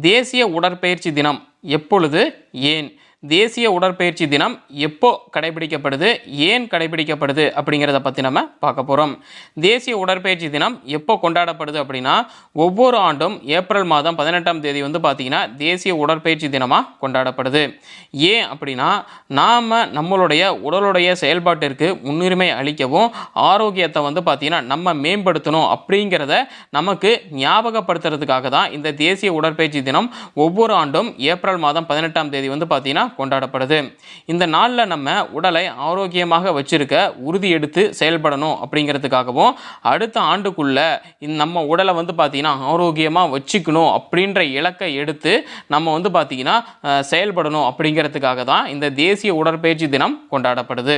தேசிய உடற்பயிற்சி தினம். எப்பொழுது? ஏன்? தேசிய உடற்பயிற்சி தினம் எப்போ கடைபிடிக்கப்படுது ஏன் கடைபிடிக்கப்படுது அப்படிங்கிறத பற்றி நம்ம பார்க்க போகிறோம் தேசிய உடற்பயிற்சி தினம் எப்போ கொண்டாடப்படுது அப்படின்னா ஒவ்வொரு ஆண்டும் ஏப்ரல் மாதம் பதினெட்டாம் தேதி வந்து பார்த்திங்கன்னா தேசிய உடற்பயிற்சி தினமாக கொண்டாடப்படுது. ஏன் அப்படின்னா நாம் நம்மளுடைய உடலுடைய செயல்பாட்டிற்கு முன்னுரிமை அளிக்கவும் ஆரோக்கியத்தை வந்து பார்த்திங்கன்னா நம்ம மேம்படுத்தணும் அப்படிங்கிறத நமக்கு ஞாபகப்படுத்துறதுக்காக தான் இந்த தேசிய உடற்பயிற்சி தினம் ஒவ்வொரு ஆண்டும் ஏப்ரல் மாதம் பதினெட்டாம் தேதி வந்து பார்த்திங்கன்னா கொண்டாடப்படுது. இந்த நாளில் நம்ம உடலை ஆரோக்கியமாக வச்சிருக்க உறுதி எடுத்து செயல்படணும் அப்படிங்கிறதுக்காகவும் அடுத்த ஆண்டுக்குள்ள நம்ம உடலை வந்து பார்த்திங்கன்னா ஆரோக்கியமாக வச்சுக்கணும் அப்படின்ற இலக்கை எடுத்து நம்ம வந்து பார்த்திங்கன்னா செயல்படணும் அப்படிங்கிறதுக்காக தான் இந்த தேசிய உடற்பயிற்சி தினம் கொண்டாடப்படுது.